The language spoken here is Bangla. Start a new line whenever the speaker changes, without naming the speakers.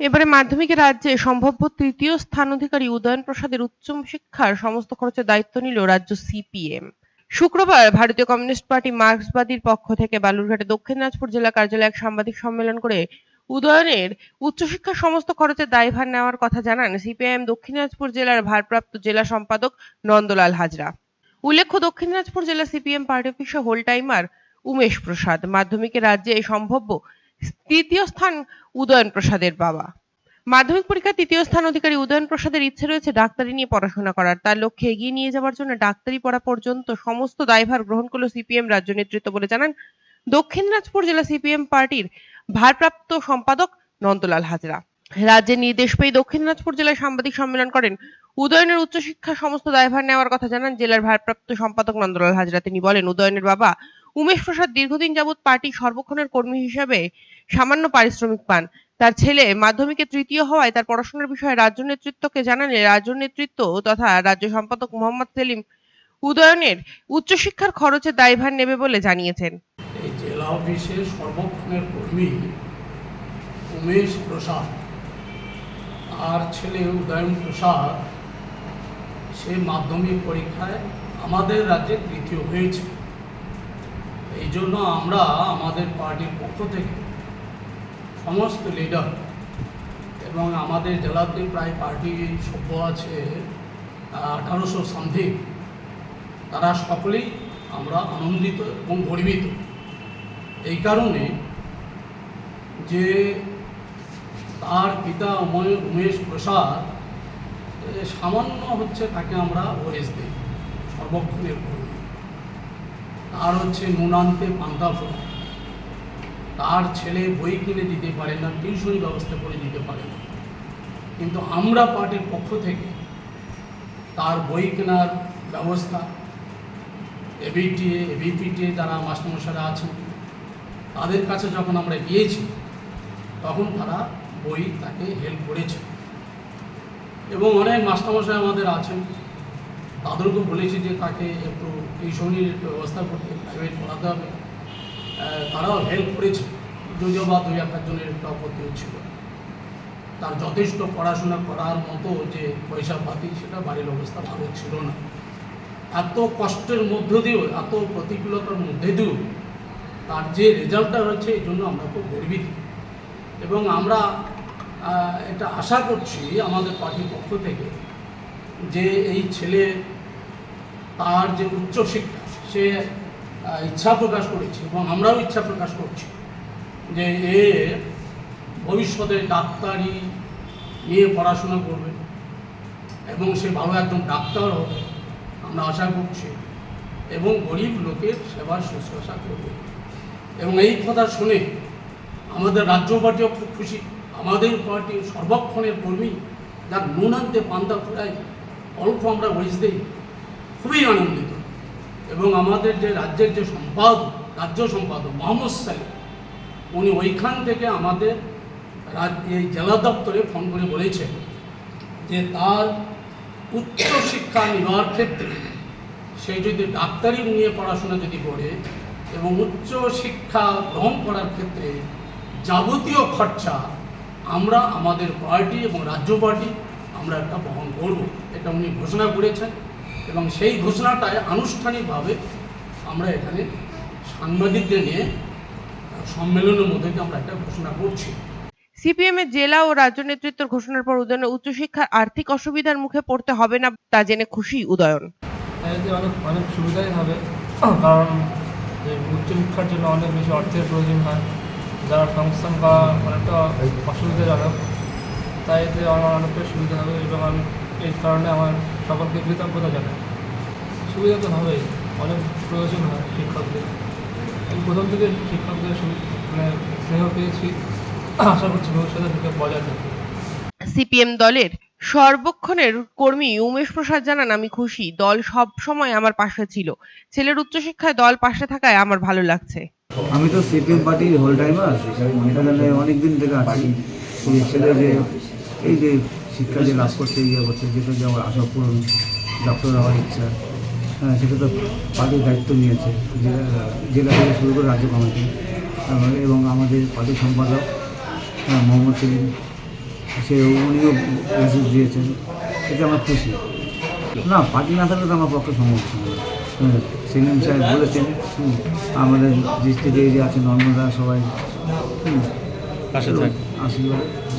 এবারে মাধ্যমিকে রাজ্যে সম্ভাব্য তৃতীয় স্থান অধিকারী উদয়ন প্রসাদের উচ্চ শিক্ষার সমস্ত খরচের দায়িত্ব নিল রাজ্য সিপিএম। শুক্রবার ভারতীয় কমিউনিস্ট পার্টি মার্ক্সবাদীর পক্ষ থেকে বালুরঘাটে দক্ষিণ দিনাজপুর জেলা কার্যালয়ে এক সাংবাদিক সম্মেলন করে উদয়নের উচ্চশিক্ষার সমস্ত খরচের দায়ভার নেওয়ার কথা জানান সিপিআইএম দক্ষিণ দিনাজপুর জেলার ভারপ্রাপ্ত জেলা সম্পাদক নন্দলাল হাজরা। উল্লেখ্য, দক্ষিণ দিনাজপুর জেলা সিপিএম পার্টি অফিসে হোল টাইমার উমেশ প্রসাদ। মাধ্যমিকে রাজ্যে এই সম্ভাব্য তৃতীয় স্থান উদয়ন প্রসাদের বাবা। মাধ্যমিক পরীক্ষায় তৃতীয় স্থান অধিকারী উদয়ন প্রসাদের ইচ্ছে রয়েছে ডাক্তারি নিয়ে পড়াশোনা করার। তার লক্ষ্যে এগিয়ে নিয়ে যাওয়ার জন্য ডাক্তারি পড়া পর্যন্ত সমস্ত দায়ভার গ্রহণ করল সিপিএম রাজ্য নেতৃত্ব বলে জানান দক্ষিণ দিনাজপুর জেলা সিপিএম পার্টির ভারপ্রাপ্ত সম্পাদক নন্দলাল হাজরা। রাজ্যের নির্দেশ পেয়ে দক্ষিণ দিনাজপুর জেলায় সাংবাদিক সম্মেলন করেন। উদয়নের উচ্চশিক্ষার সমস্ত দায়ভার নেওয়ার কথা জানান জেলার ভারপ্রাপ্ত সম্পাদক নন্দলাল হাজরা। তিনি বলেন, উদয়নের বাবা উমেশ প্রসাদ দীর্ঘদিন যাবৎ পার্টির সর্বক্ষণের কর্মী হিসেবে সামান্য পারিশ্রমিক পান। তার ছেলে মাধ্যমিকে তৃতীয় হওয়ায় তার পড়াশোনার বিষয়ে রাজ্য নেতৃত্বকে জানালে রাজ্য নেতৃত্ব তথা রাজ্য সম্পাদক মোহাম্মদ সেলিম উদয়নের উচ্চশিক্ষার খরচের দায়ভার নেবে বলে জানিয়েছেন।
জেলা অফিসের সর্বক্ষণের কর্মী উমেশ প্রসাদ আর ছেলে উদয়ন প্রসাদ, সে মাধ্যমিক পরীক্ষায় আমাদের রাজ্যে তৃতীয় হয়েছে। এই জন্য আমরা আমাদের পার্টির পক্ষ থেকে সমস্ত লিডার এবং আমাদের জেলাতে প্রায় পার্টি সভ্য আছে আঠারোশো সামথিং তারা সকলেই আমরা আনন্দিত এবং গর্বিত। এই কারণে যে তার পিতা উমেশ প্রসাদ সামান্য হচ্ছে তাকে আমরা ওএস দিই সর্বক্ষণের কর্মী। তার হচ্ছে নুনান্তে পান্তা ফোড়া তার ছেলে বই কিনে দিতে পারে না, টিউশনি ব্যবস্থা করে দিতে পারে না। কিন্তু আমরা পার্টির পক্ষ থেকে তার বই কেনার ব্যবস্থা এবিটিএ এবিপিটিএ যারা মাস্টারমশাইরা আছেন, তাদের কাছে যখন আমরা গিয়েছি, তখন তারা বই তাকে হেল্প করেছে। এবং অনেক মাস্টারমশাই আমাদের আছেন তাদেরকেও বলেছি যে তাকে একটু এই টিউশনির ব্যবস্থা করতে প্রাইভেট পড়াতে হবে। তারাও হেল্প করেছে। যদিও বা দুই এক জনের একটা আপত্তি হচ্ছিল। তার যথেষ্ট পড়াশোনা করার মতো যে পয়সা পাতি সেটা বাড়ির অবস্থা ভালো ছিল না। এত কষ্টের মধ্য দিয়েও, এত প্রতিকূলতার মধ্যে দিয়েও তার যে রেজাল্টটা হয়েছে, এই জন্য আমরা খুব গর্বিত। এবং আমরা এটা আশা করছি আমাদের পার্টির পক্ষ থেকে যে এই ছেলে, তার যে উচ্চশিক্ষা সে ইচ্ছা প্রকাশ করেছে এবং আমরাও ইচ্ছা প্রকাশ করছি যে এ ভবিষ্যতে ডাক্তারি নিয়ে পড়াশোনা করবে এবং সে ভালো একজন ডাক্তার হবে। আমরা আশা করছি। এবং গরিব লোকের সেবা শুশ্রূষা করবে। এবং এই কথা শুনে আমাদের রাজ্য পার্টিও খুব খুশি। আমাদের পার্টির সর্বক্ষণের কর্মী যার নুনান্তে পান্তা ফুটায় অল্প আমরা ওয়েজ খুবই আনন্দিত। এবং আমাদের যে রাজ্যের যে সম্পাদক, রাজ্য সম্পাদক মোহাম্মদ সালিম, উনি ওইখান থেকে আমাদের এই জেলা দপ্তরে ফোন করে বলেছেন যে তার উচ্চশিক্ষা নেওয়ার ক্ষেত্রে সে যদি ডাক্তারি নিয়ে পড়াশোনা যদি করে এবং উচ্চ শিক্ষা গ্রহণ করার ক্ষেত্রে যাবতীয় খরচা আমরা আমাদের পার্টি এবং রাজ্য পার্টি আমরা একটা বহন করব। এটা উনি ঘোষণা করেছেন এবং সেই ঘোষণাটায় আনুষ্ঠানিকভাবে আমরা এখানে সাংবাদিকদের নিয়ে সম্মেলনের মধ্যে আমরা একটা ঘোষণা করছি।
সিপিএম এর জেলা ও রাজ্য নেতৃত্বের ঘোষণার পর উদয়নের উচ্চশিক্ষার আর্থিক অসুবিধার মুখে পড়তে হবে না তা জেনে খুশি উদয়ন।
অনেক অনেক সুবিধাই হবে কারণ যে উচ্চশিক্ষার জন্য অনেক বেশি অর্থের প্রয়োজন হয় যারা সংস্থান বা অনেকটা অসুবিধাজনক। তাই এতে আমার অনেকটা সুবিধা হবে এবং আমি এই কারণে আমার সকলকে কৃতজ্ঞতা জানাই। সুবিধা তো হবেই অনেক প্রয়োজন হয় শিক্ষকদের। আমি প্রথম থেকে শিক্ষকদের মানে স্নেহ পেয়েছি। আশা করছি ভবিষ্যতে থেকে বজায় থাকবে
সিপিএম দলের সর্বক্ষণের কর্মী উমেশ প্রসাদ জানান আমি খুশি দল সব সময় আমার পাশে ছিল। ছেলের উচ্চশিক্ষায় দল পাশে থাকায় আমার ভালো লাগছে।
আমি তো সিপিএম পার্টির হোল টাইমার এখানে অনেক দিন থেকে আছি। এই ছেলে যে এই যে শিক্ষা যে লাভ করতে ইয়ে করছে যেটা যে আমার আশা পূরণ ডক্টর হওয়ার ইচ্ছা হ্যাঁ সেটা তো পার্টির দায়িত্ব নিয়েছে জেলা জেলা থেকে শুরু করে রাজ্য কমিটি এবং আমাদের পার্টির সম্পাদক হ্যাঁ, মোহাম্মদ সেলিম সে উনিও মেসেজ দিয়েছেন এতে আমার খুশি। না পার্টি না থাকলে তো আমার পক্ষে সম্ভব ছিল হ্যাঁ, সেলিম সাহেব বলেছেন আমাদের ডিস্ট্রিক্টে যে আছে নর্মদা সবাই হুম,
পাশে থাক
আশীর্বাদ ভালো